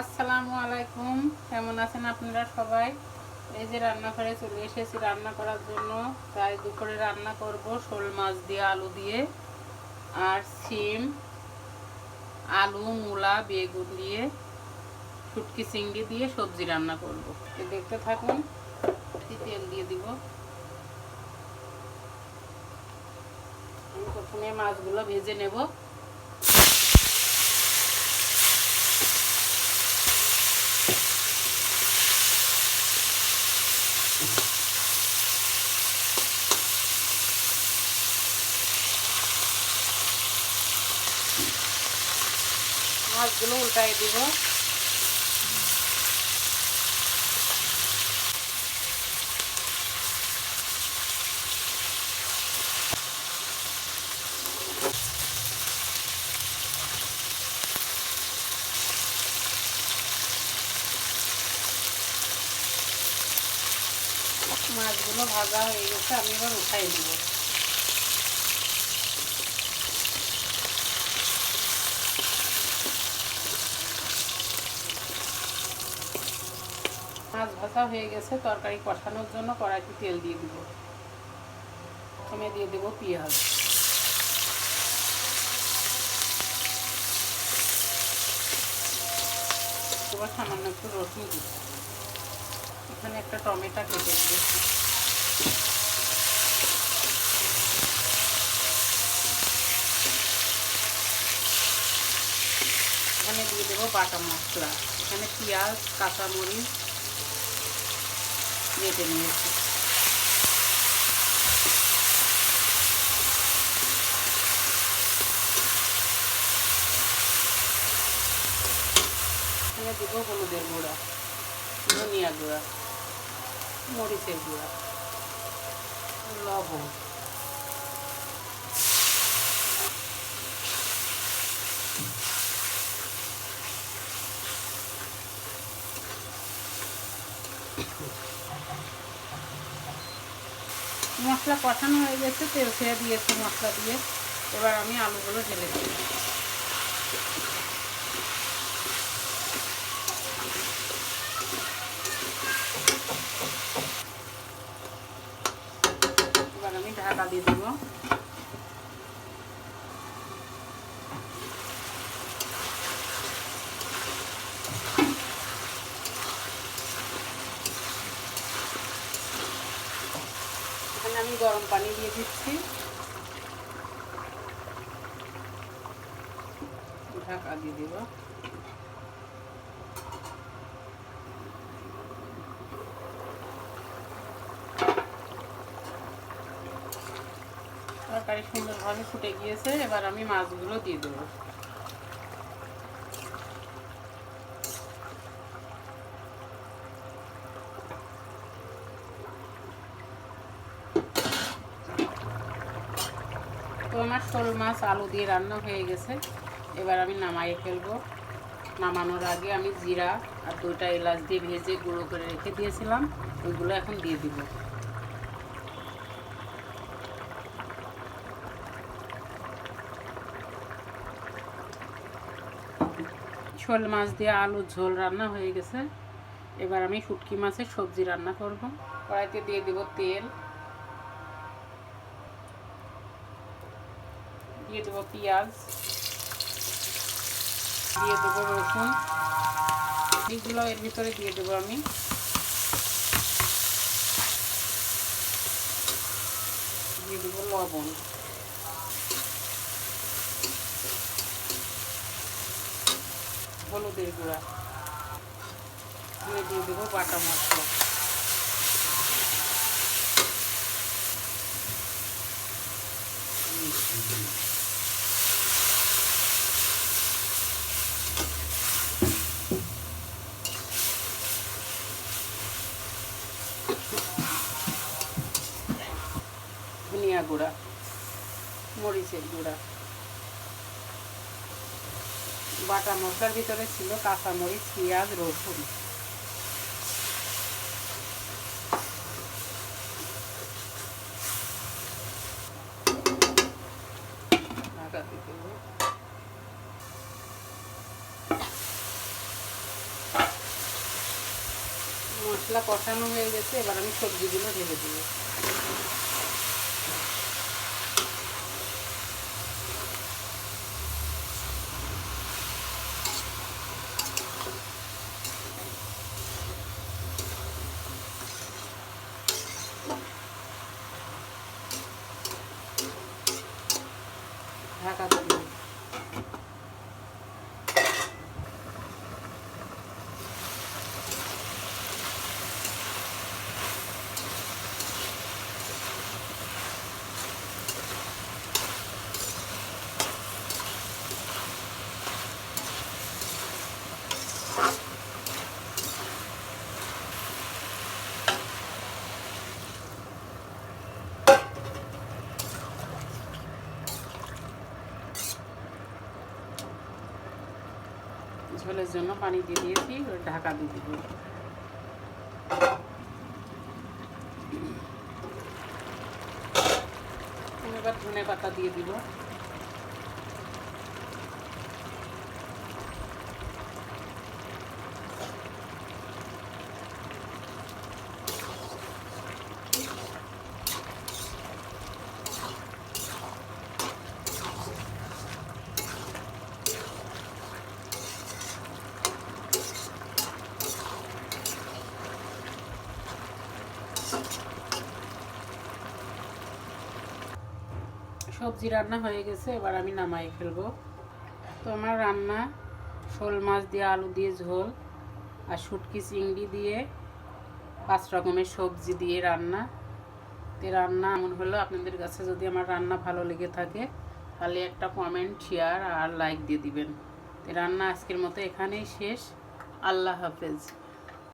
আসসালামু আলাইকুম। কেমন আছেন আপনারা সবাই? এই যে রান্নাঘরে চলে এসেছি রান্না করার জন্য। তাই দুপুরে রান্না করব শোল মাছ দিয়ে, আলু দিয়ে আর সিম আলু, মূলা, বেগুন দিয়ে, শুটকি, চিংড়ি দিয়ে সবজি রান্না করব। দেখতে থাকুন তেল দিয়ে দিব। আমি প্রথমে মাছগুলো ভেজে নেব। মাছগুলো উল্টাই দিব। মাছগুলো ভাজা হয়ে গেছে আমি এবার উঠাই দিব। মাছ ভাজা হয়ে গেছে, তরকারি কষানোর জন্য কড়াইতে তেল দিয়ে দিব। প্রথমে দিয়ে দেবো পেঁয়াজ। এবার সামান্য একটু রসুন দিব। এখানে একটা টমেটো কেটে দিয়েছি এখানে দিয়ে দেবো বাটা মশলা। এখানে পেঁয়াজ, কাঁচামরিচ বেটে নিয়েছি। এখানে দেবো হলুদের গুঁড়া ধনিয়া গুঁড়া মরিচের গুঁড়া লবণ। মশলা কষানো হয়ে গেছে তেল ছেড়ে দিয়েছে মশলা দিয়ে এবার আমি আলুগুলো ঢেলে দিই এবার আমি ঢাকা দিয়ে দেবো। গরম পানি দিয়ে দিচ্ছি। ঢাকা দিয়ে দিব। তরকারি সুন্দরভাবে ফুটে গিয়েছে, এবার আমি মাছগুলো দিয়ে দেবো। তো আমার শোল মাছ আলু দিয়ে রান্না হয়ে গেছে এবার আমি নামাইয়ে ফেলব নামানোর আগে আমি জিরা আর দুইটা এলাচ দিয়ে ভেজে গুঁড়ো করে রেখে দিয়েছিলাম ওইগুলো এখন দিয়ে দিব শোল মাছ দিয়ে আলু ঝোল রান্না হয়ে গেছে এবার আমি শুটকি মাছের সবজি রান্না করব কড়াইতে দিয়ে দিব তেল দিয়ে দেবো পেঁয়াজ। দিয়ে দেবো রসুন। এগুলো এর ভিতরে দিয়ে দেবো আমি। দিয়ে দেবো লবণ। হলুদের গুঁড়া। দিয়ে দিয়ে দেবো বাটা মশলা। ধনিয়া গুঁড়া, মরিচের গুঁড়া। বাটা মশলার ভিতরে ছিল কাঁচামরিচ পেঁয়াজ, রসুন। মশলা কষানো হয়ে গেছে, এবার আমি সবজিগুলো ঢেলে দেবো ঢাকা দিয়ে দেবো। ঝোলের জন্য পানি দিয়ে দিয়েছি ঢাকা দিয়ে দিব। এবার ধনে পাতা দিয়ে দিব। সবজি রান্না হয়ে গেছে, এবার আমি নামাই ফেলব। তো আমার রান্না, শোল মাছ দিয়ে, আলু দিয়ে, ঝোল আর শুটকি চিংড়ি দিয়ে, পাঁচ রকমের সবজি দিয়ে রান্না। তে রান্না এমন হলো, আপনাদের কাছে যদি আমার রান্না ভালো লেগে থাকে, তাহলে একটা কমেন্ট শেয়ার আর লাইক দিয়ে দিবেন। রান্না আজকের মতো এখানেই শেষ। আল্লাহ হাফেজ।